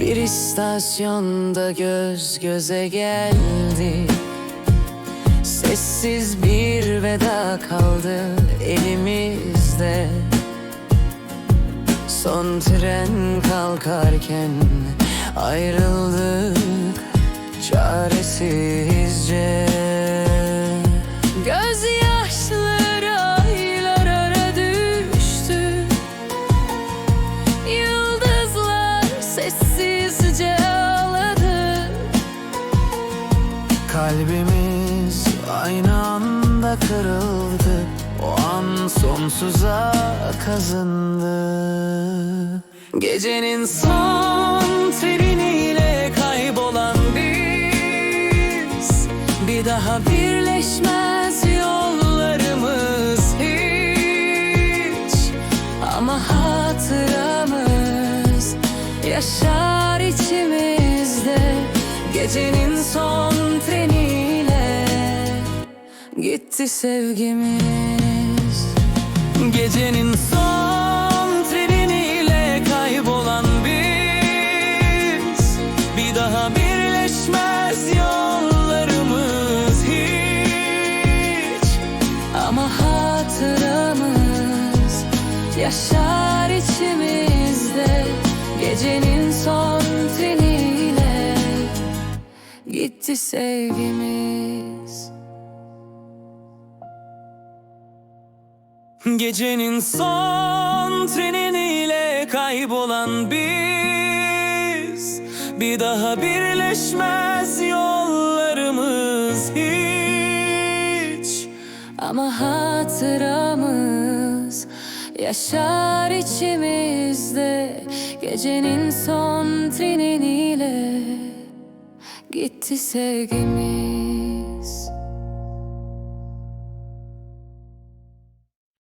İstasyonda göz göze geldik Sessiz bir veda kaldı elimizde. Son tren kalkarken ayrıldık çaresizce Kalbimiz aynı anda kırıldı. O an sonsuza kazındı. Gecenin son treniyle kaybolan biz Bir daha birleşmez yollarımız hiç. Ama hatıramız yaşar içimizde. Gecenin son treniyle gitti sevgimiz. Gecenin son treniyle kaybolan biz. Bir daha birleşmez yollarımız hiç. Ama hatıramız yaşar içimizde. Gecenin son treniyle gitti sevgimiz Gecenin son treniyle kaybolan biz Bir daha birleşmez yollarımız hiç. Ama hatıramız yaşar içimizde Gecenin son treniyle gitti sevgimiz